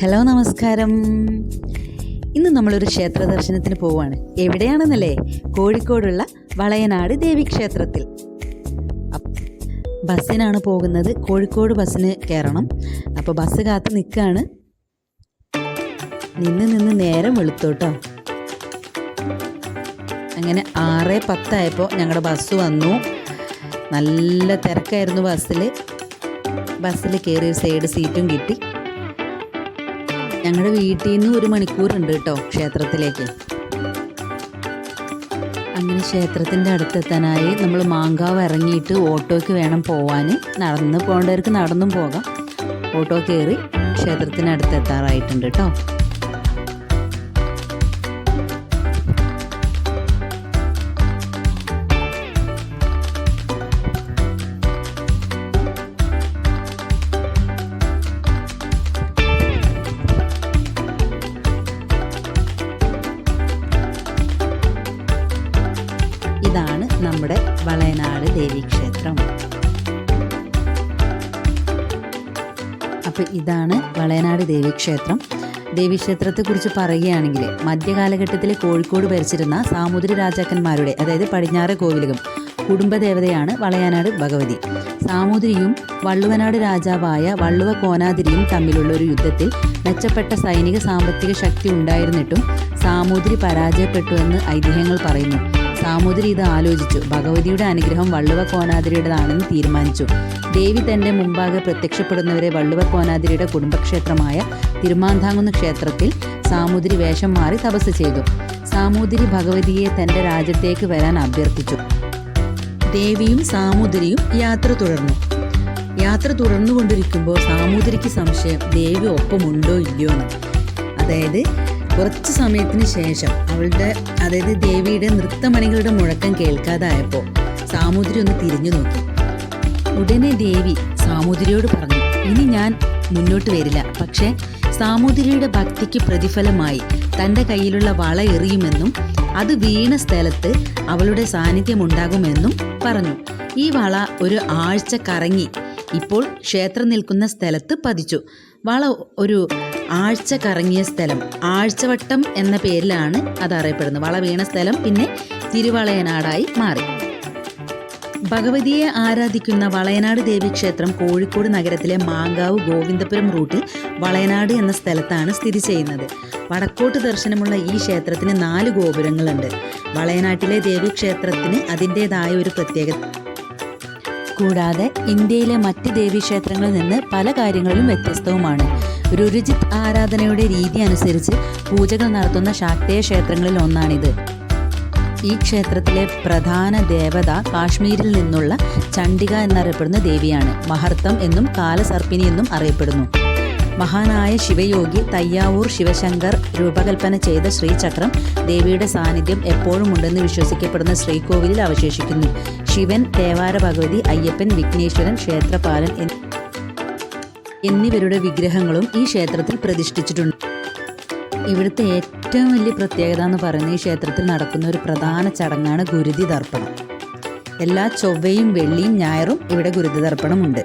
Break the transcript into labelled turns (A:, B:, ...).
A: Hello നമസ്കാരം. ഇന്ന് നമ്മളൊരു ക്ഷേത്ര ദർശനത്തിന് പോവുകയാണ് എവിടെയാണെന്നല്ലേ? കോഴിക്കോടുള്ള വളയനാട് ദേവീക്ഷേത്രത്തിൽ ക്ഷേത്രത്തിൽ. ബസ്സിനാണ് പോകുന്നത്. കോഴിക്കോട് ബസ്സിന് കയറണം. അപ്പോൾ ബസ് കാത്ത് നിൽക്കുകയാണ് നിന്ന് നിന്ന് നേരം വെളുത്തോട്ടോ. അങ്ങനെ ആറ് പത്തായപ്പോൾ ഞങ്ങളുടെ ബസ് വന്നു. നല്ല തിരക്കായിരുന്നു ബസ്സിൽ ബസ്സിൽ കയറി സൈഡ് സീറ്റും കിട്ടി. ഞങ്ങളുടെ വീട്ടിൽ നിന്ന് ഒരു മണിക്കൂറുണ്ട് കേട്ടോ ക്ഷേത്രത്തിലേക്ക്. അങ്ങനെ ക്ഷേത്രത്തിന്റെ അടുത്തെത്താനായി നമ്മൾ മാങ്കാവ് ഇറങ്ങിയിട്ട് ഓട്ടോയ്ക്ക് വേണം പോവാൻ നടന്ന് പോകേണ്ടവർക്ക് നടന്നും പോകാം. ഓട്ടോ കയറി ക്ഷേത്രത്തിനടുത്ത് എത്താറായിട്ടുണ്ട് കേട്ടോ നമ്മുടെ വളയനാട് ദേവീക്ഷേത്രം അപ്പോൾ ഇതാണ് വളയനാട് ദേവീക്ഷേത്രം ദേവീക്ഷേത്രത്തെക്കുറിച്ച് പറയുകയാണെങ്കിൽ മധ്യകാലഘട്ടത്തിൽ കോഴിക്കോട് ഭരിച്ചിരുന്ന സാമൂതിരി രാജാക്കന്മാരുടെ അതായത് പടിഞ്ഞാറ് കോവിലകം കുടുംബദേവതയാണ് വളയനാട് ഭഗവതി. സാമൂതിരിയും വള്ളുവനാട് രാജാവായ വള്ളുവ കോനാതിരിയും തമ്മിലുള്ള ഒരു യുദ്ധത്തിൽ മെച്ചപ്പെട്ട സൈനിക സാമ്പത്തിക ശക്തി ഉണ്ടായിരുന്നിട്ടും സാമൂതിരി പരാജയപ്പെട്ടു എന്ന് ഐതിഹ്യങ്ങൾ പറയുന്നു. സാമൂതിരി ഇത് ആലോചിച്ചു. ഭഗവതിയുടെ അനുഗ്രഹം വള്ളുവ കോനാതിരിയുടേതാണെന്ന് തീരുമാനിച്ചു. ദേവി തന്റെ മുമ്പാകെ പ്രത്യക്ഷപ്പെടുന്നവരെ വള്ളുവ കോനാതിരിയുടെ കുടുംബക്ഷേത്രമായ തിരുമാന്താങ്കുന്ന് ക്ഷേത്രത്തിൽ സാമൂതിരി വേഷം മാറി തപസ് ചെയ്തു. സാമൂതിരി ഭഗവതിയെ തന്റെ രാജ്യത്തേക്ക് വരാൻ അഭ്യർത്ഥിച്ചു. ദേവിയും സാമൂതിരിയും യാത്ര തുടർന്നു. യാത്ര തുടർന്നുകൊണ്ടിരിക്കുമ്പോൾ സാമൂതിരിക്ക് സംശയം ദേവി ഒപ്പമുണ്ടോ ഇല്ലയോ എന്ന് അതായത് കുറച്ച് സമയത്തിന് ശേഷം അവളുടെ അതായത് ദേവിയുടെ നൃത്തമണികളുടെ മുഴക്കം കേൾക്കാതായപ്പോൾ സാമൂതിരി ഒന്ന് തിരിഞ്ഞു നോക്കി. ഉടനെ ദേവി സാമൂതിരിയോട് പറഞ്ഞു ഇനി ഞാൻ മുന്നോട്ട് വരില്ല. പക്ഷേ സാമൂതിരിയുടെ ഭക്തിക്ക് പ്രതിഫലമായി തന്റെ കയ്യിലുള്ള വള എറിയുമെന്നും അത് വീണ സ്ഥലത്ത് അവളുടെ സാന്നിധ്യം ഉണ്ടാകുമെന്നും പറഞ്ഞു. ഈ വള ഒരു ആഴ്ച കറങ്ങി ഇപ്പോൾ ക്ഷേത്രം നിൽക്കുന്ന സ്ഥലത്ത് പതിച്ചു. വള ഒരു ആഴ്ച കറങ്ങിയ സ്ഥലം. ആഴ്ചവട്ടം എന്ന പേരിലാണ് അത് അറിയപ്പെടുന്നത്. വള വീണ സ്ഥലം പിന്നെ തിരുവളയനാടായി മാറി. ഭഗവതിയെ ആരാധിക്കുന്ന വളയനാട് ദേവീക്ഷേത്രം കോഴിക്കോട് നഗരത്തിലെ മാങ്കാവ് ഗോവിന്ദപുരം റൂട്ടിൽ വളയനാട് എന്ന സ്ഥലത്താണ് സ്ഥിതി ചെയ്യുന്നത്. വടക്കോട്ട് ദർശനമുള്ള ഈ ക്ഷേത്രത്തിന് നാല് ഗോപുരങ്ങളുണ്ട്. വളയനാട്ടിലെ ദേവീക്ഷേത്രത്തിന് അതിന്റെതായ ഒരു പ്രത്യേകത. കൂടാതെ ഇന്ത്യയിലെ മറ്റ് ദേവീക്ഷേത്രങ്ങളിൽ നിന്ന് പല കാര്യങ്ങളിലും വ്യത്യസ്തവുമാണ്. രുരുജിത് ആരാധനയുടെ രീതി അനുസരിച്ച് പൂജകൾ നടത്തുന്ന ശാക്തേയ ക്ഷേത്രങ്ങളിൽ ഒന്നാണിത്. ഈ ക്ഷേത്രത്തിലെ പ്രധാന ദേവത കാശ്മീരിൽ നിന്നുള്ള ചണ്ഡിക എന്നറിയപ്പെടുന്ന ദേവിയാണ്. മഹർത്തം എന്നും കാലസർപ്പിനി എന്നും അറിയപ്പെടുന്നു. മഹാനായ ശിവയോഗി തയ്യാവൂർ ശിവശങ്കർ രൂപകൽപ്പന ചെയ്ത ശ്രീചക്രം ദേവിയുടെ സാന്നിധ്യം എപ്പോഴും ഉണ്ടെന്ന് വിശ്വസിക്കപ്പെടുന്ന ശ്രീകോവിലിൽ അവശേഷിക്കുന്നു. ശിവൻ ദേവാര ഭഗവതി അയ്യപ്പൻ വിഘ്നേശ്വരൻ ക്ഷേത്രപാലൻ എന്നി- എന്നിവരുടെ വിഗ്രഹങ്ങളും ഈ ക്ഷേത്രത്തിൽ പ്രതിഷ്ഠിച്ചിട്ടുണ്ട്. ഇവിടുത്തെ ഏറ്റവും വലിയ പ്രത്യേകത എന്ന് പറയുന്നത് ഈ ക്ഷേത്രത്തിൽ നടക്കുന്ന ഒരു പ്രധാന ചടങ്ങാണ് ഗുരുതി തർപ്പണം എല്ലാ ചൊവ്വയും വെള്ളിയും ഞായറും ഇവിടെ ഗുരുതി തർപ്പണമുണ്ട്